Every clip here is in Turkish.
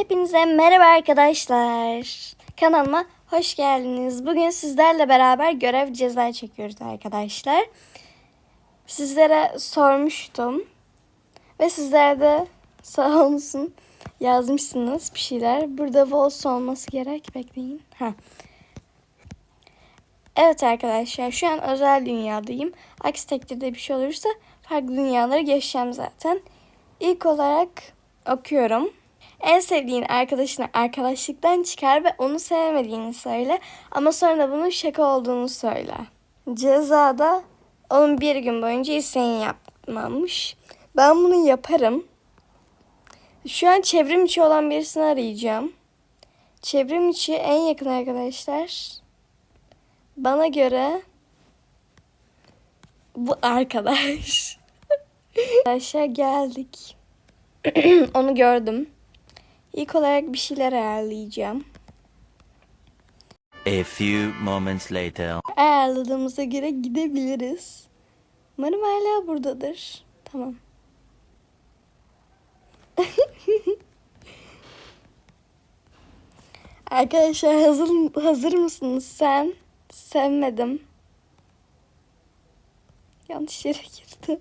Hepinize merhaba arkadaşlar. Kanalıma hoş geldiniz. Bugün sizlerle beraber görev ceza çekiyoruz arkadaşlar. Sizlere sormuştum. Ve sizler de sağ olsun yazmışsınız bir şeyler. Burada Vols olması gerek. Bekleyin. Ha. Evet arkadaşlar şu an özel dünyadayım. Aksi takdirde bir şey olursa farklı dünyalara geçeceğim zaten. İlk olarak okuyorum. En sevdiğin arkadaşını arkadaşlıktan çıkar ve onu sevmediğini söyle. Ama sonra da bunun şaka olduğunu söyle. Cezada onun bir gün boyunca isteğini yapmamış. Ben bunu yaparım. Şu an çevrim içi olan birisini arayacağım. Çevrim içi en yakın arkadaşlar. Bana göre bu arkadaş. Arkadaşlar geldik. Onu gördüm. İlk olarak bir şeyler ayarlayacağım. A few moments later. Ayarladığımıza göre gidebiliriz. Umarım hala buradadır. Tamam. Arkadaşlar hazır hazır mısınız sen? Sevmedim. Yanlış yere girdim.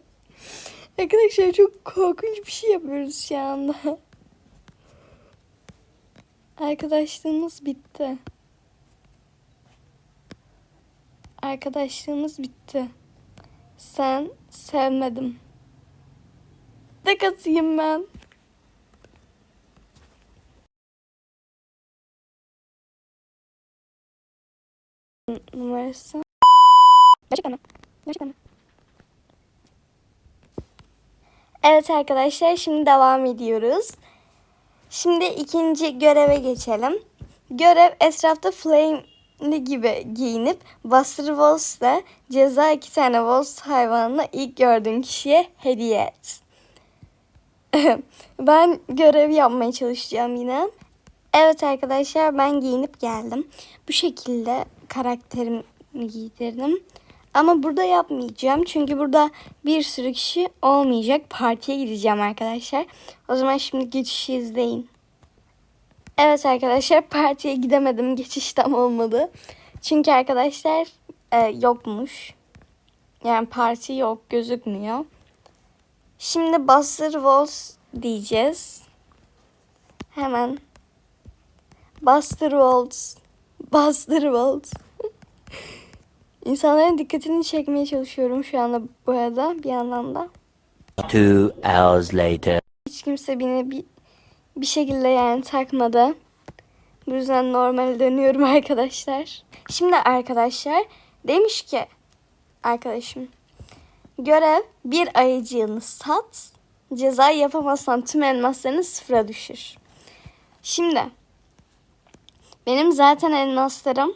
Arkadaşlar çok korkunç bir şey yapıyoruz şu anda. Arkadaşlığımız bitti. Arkadaşlığımız bitti. Sen sevmedim. Tek atayım ben. Numarası. Gerçekten mi? Gerçekten mi? Evet arkadaşlar şimdi devam ediyoruz. Şimdi ikinci göreve geçelim. Görev etrafta flame'li gibi giyinip Buster Wolf'la ceza iki tane Wolf hayvanını ilk gördüğün kişiye hediye et. ben görev yapmaya çalışacağım yine. Evet arkadaşlar ben giyinip geldim. Bu şekilde karakterimi giydirdim. Ama burada yapmayacağım. Çünkü burada bir sürü kişi olmayacak. Partiye gideceğim arkadaşlar. O zaman şimdi geçişi izleyin. Evet arkadaşlar partiye gidemedim. Geçiş tam olmadı. Çünkü arkadaşlar e, yokmuş. Yani parti yok gözükmüyor. Şimdi Buster Walls diyeceğiz. Hemen. Buster Walls. Buster Walls. İnsanların dikkatini çekmeye çalışıyorum şu anda bu arada bir yandan da. Two hours later. Hiç kimse beni bir, bir şekilde yani takmadı. Bu yüzden normal dönüyorum arkadaşlar. Şimdi arkadaşlar demiş ki arkadaşım görev bir ayıcığını sat ceza yapamazsan tüm elmaslarını sıfıra düşür. Şimdi benim zaten elmaslarım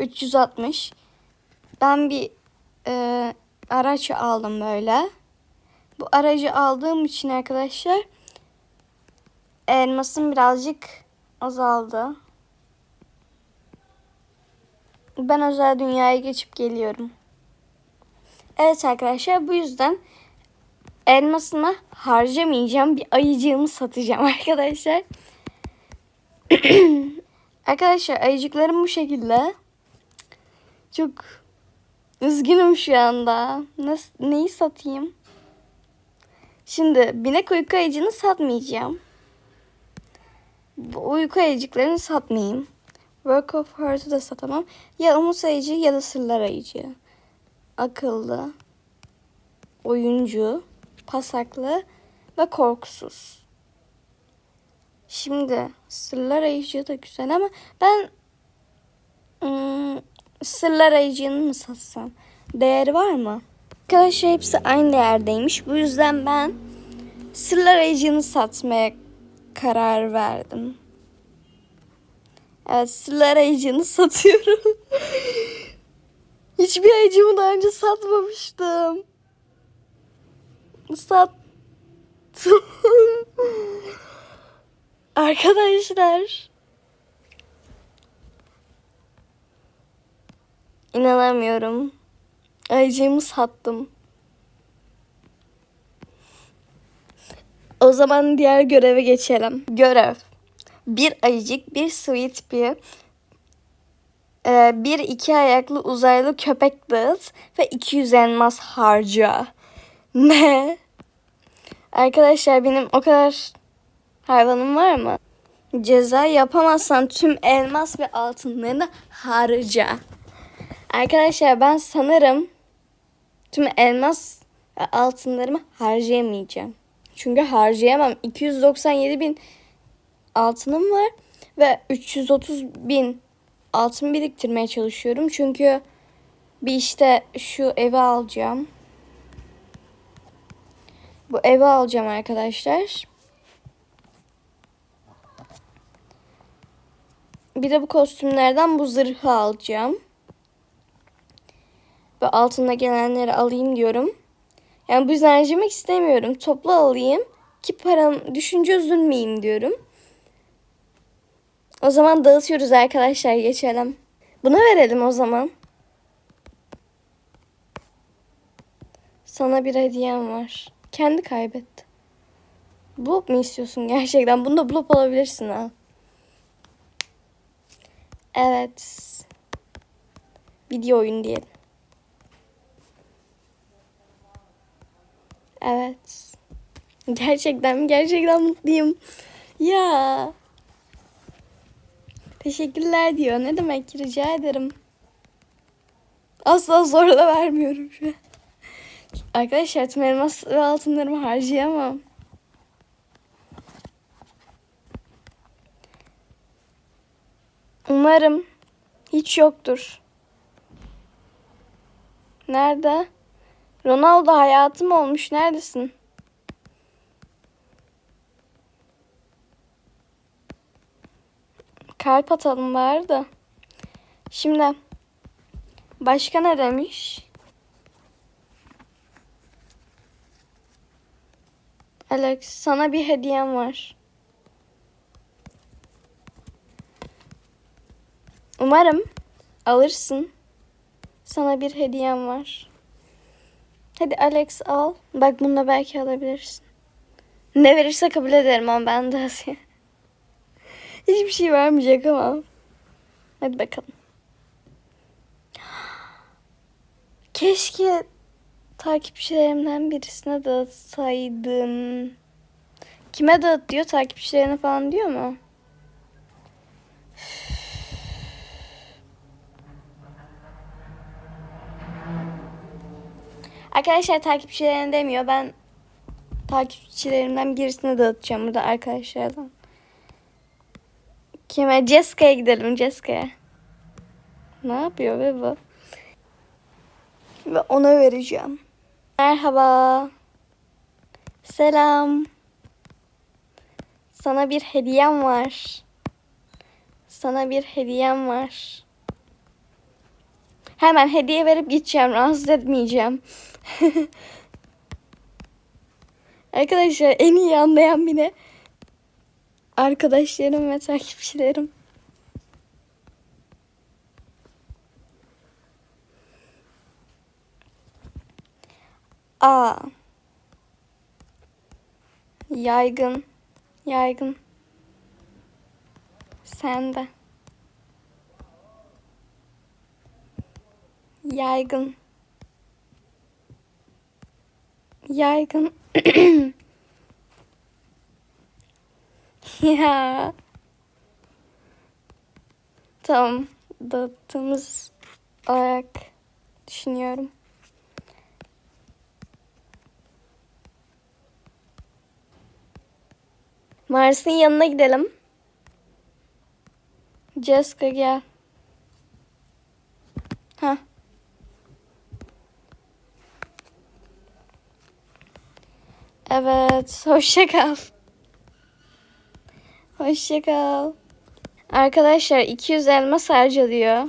360. Ben bir e, araç aldım böyle. Bu aracı aldığım için arkadaşlar elmasım birazcık azaldı. Ben özel dünyaya geçip geliyorum. Evet arkadaşlar bu yüzden elmasını harcamayacağım. Bir ayıcığımı satacağım arkadaşlar. arkadaşlar ayıcıklarım bu şekilde. Çok üzgünüm şu anda. Nasıl, neyi satayım? Şimdi binek uyku ayıcını satmayacağım. Bu uyku ayıcıklarını satmayayım. Work of Heart'ı da satamam. Ya umut ayıcı ya da sırlar ayıcı. Akıllı, oyuncu, pasaklı ve korkusuz. Şimdi sırlar ayıcı da güzel ama ben ım, sırlar ayıcını mı satsam? Değeri var mı? Arkadaşlar hepsi aynı değerdeymiş. Bu yüzden ben sırlar ayıcını satmaya karar verdim. Evet sırlar ayıcını satıyorum. Hiçbir ayıcımı daha önce satmamıştım. Sattım. Arkadaşlar. İnanamıyorum. Ayıcığımı sattım. O zaman diğer göreve geçelim. Görev. bir ayıcık, bir sweet pea, e, bir iki ayaklı uzaylı köpek dağıt ve 200 elmas harca. Ne? Arkadaşlar benim o kadar hayvanım var mı? Ceza yapamazsan tüm elmas ve altınlarını harca. Arkadaşlar ben sanırım tüm elmas altınlarımı harcayamayacağım. Çünkü harcayamam. 297 bin altınım var ve 330 bin altın biriktirmeye çalışıyorum. Çünkü bir işte şu evi alacağım. Bu evi alacağım arkadaşlar. Bir de bu kostümlerden bu zırhı alacağım. Ve altında gelenleri alayım diyorum. Yani bu yüzden harcamak istemiyorum. Toplu alayım ki param düşünce üzülmeyeyim diyorum. O zaman dağıtıyoruz arkadaşlar geçelim. Buna verelim o zaman. Sana bir hediyem var. Kendi kaybetti. Blop mu istiyorsun gerçekten? Bunu da blop alabilirsin ha. Evet. Video oyun diyelim. Evet. Gerçekten? Gerçekten mutluyum. Ya. Teşekkürler diyor. Ne demek ki rica ederim. Asla zorla vermiyorum şu an. Arkadaşlar tüm elmas ve altınlarımı harcayamam. Umarım hiç yoktur. Nerede? Ronaldo hayatım olmuş. Neredesin? Kalp atalım bari da. Şimdi başka ne demiş? Alex sana bir hediyem var. Umarım alırsın. Sana bir hediyem var. Hadi Alex al. Bak bununla belki alabilirsin. Ne verirse kabul ederim ama ben de Asya. Hiçbir şey vermeyecek ama. Hadi bakalım. Keşke takipçilerimden birisine dağıtsaydım. Kime dağıt diyor? Takipçilerine falan diyor mu? Arkadaşlar takipçilerine demiyor. Ben takipçilerimden birisine dağıtacağım burada arkadaşlardan. Kime? Jessica'ya gidelim Jessica'ya. Ne yapıyor be bu? Ve ona vereceğim. Merhaba. Selam. Sana bir hediyem var. Sana bir hediyem var. Hemen hediye verip gideceğim. Rahatsız etmeyeceğim. Arkadaşlar en iyi anlayan bile arkadaşlarım ve takipçilerim. Aa. Yaygın. Yaygın. Sen de. Yaygın. Yaygın. ya. Tamam. Dağıttığımız olarak düşünüyorum. Mars'ın yanına gidelim. Jessica gel. Ha. Evet, hoşça kal. Hoşça kal. Arkadaşlar 200 elmas harcalıyor.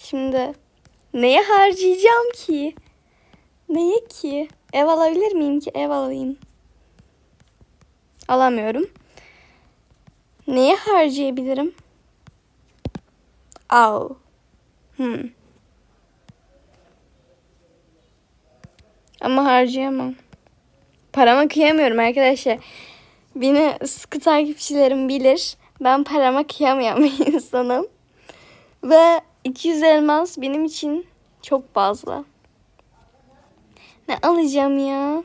Şimdi neye harcayacağım ki? Neye ki? Ev alabilir miyim ki? Ev alayım. Alamıyorum. Neye harcayabilirim? Al. Hmm. Ama harcayamam. Parama kıyamıyorum arkadaşlar. Beni sıkı takipçilerim bilir. Ben parama kıyamayan bir insanım. Ve 200 elmas benim için çok fazla. Ne alacağım ya?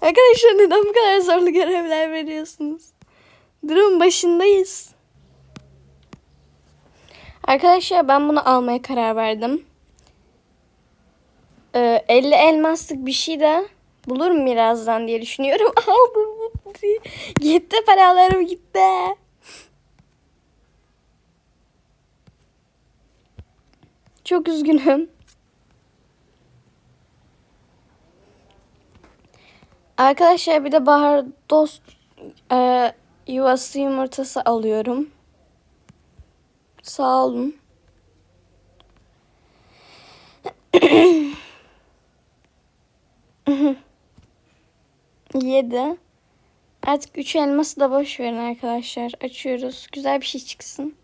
Arkadaşlar neden bu kadar zorlu görevler veriyorsunuz? Durun başındayız. Arkadaşlar ben bunu almaya karar verdim. Ee, 50 elmaslık bir şey de bulurum birazdan diye düşünüyorum. Aldım gitti. Gitti paralarım gitti. Çok üzgünüm. Arkadaşlar bir de bahar dost e, yuvası yumurtası alıyorum. Sağ olun. Yedi. Artık üç elması da boş verin arkadaşlar. Açıyoruz. Güzel bir şey çıksın.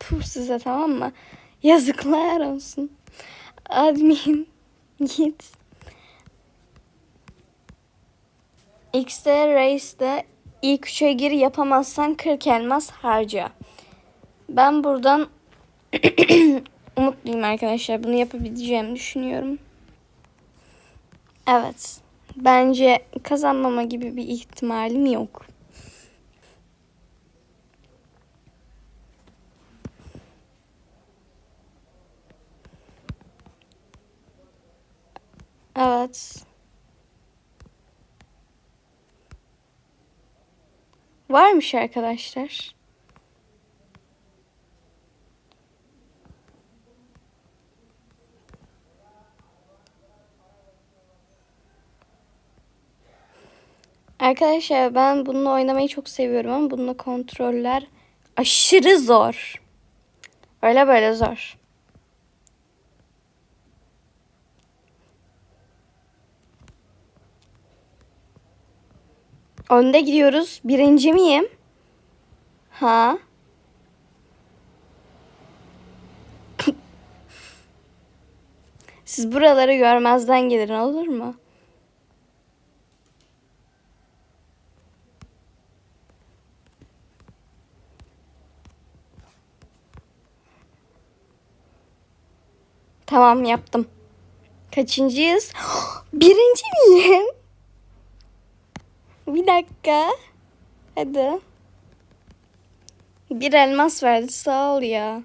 Puh size tamam mı? Yazıklar olsun. Admin git. X'de Race'de ilk üçe gir yapamazsan 40 elmas harca. Ben buradan umutluyum arkadaşlar. Bunu yapabileceğimi düşünüyorum. Evet. Bence kazanmama gibi bir ihtimalim yok. Evet. Varmış arkadaşlar. Arkadaşlar ben bununla oynamayı çok seviyorum ama bununla kontroller aşırı zor. Öyle böyle zor. Önde gidiyoruz. Birinci miyim? Ha? Siz buraları görmezden gelin olur mu? Tamam yaptım. Kaçıncıyız? Birinci miyim? Bir dakika. Hadi. Bir elmas verdi sağ ol ya.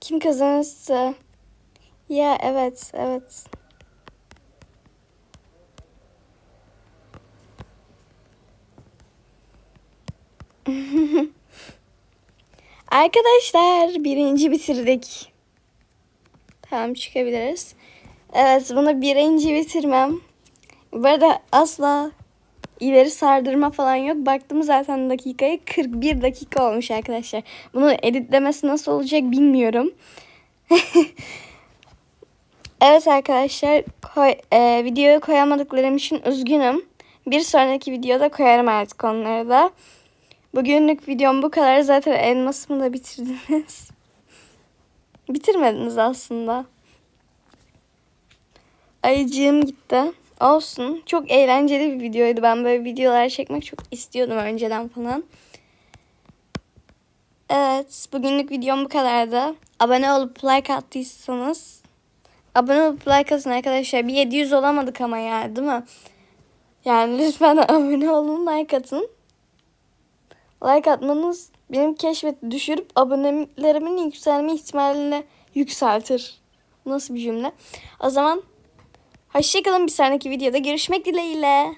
Kim kazanırsa. Ya evet evet. Arkadaşlar birinci bitirdik. Tamam çıkabiliriz. Evet bunu birinci bitirmem. Bu arada asla ileri sardırma falan yok. Baktım zaten dakikaya 41 dakika olmuş arkadaşlar. Bunu editlemesi nasıl olacak bilmiyorum. evet arkadaşlar koy, e, videoya koyamadıklarım için üzgünüm. Bir sonraki videoda koyarım artık onları da. Bugünlük videom bu kadar. Zaten elmasımı da bitirdiniz. Bitirmediniz aslında. Ayıcığım gitti. Olsun. Çok eğlenceli bir videoydu. Ben böyle videolar çekmek çok istiyordum önceden falan. Evet. Bugünlük videom bu kadardı. Abone olup like attıysanız abone olup like atın arkadaşlar. Bir 700 olamadık ama ya değil mi? Yani lütfen abone olun like atın. Like atmanız benim keşfet düşürüp abonelerimin yükselme ihtimalini yükseltir. Nasıl bir cümle? O zaman hoşçakalın bir sonraki videoda görüşmek dileğiyle.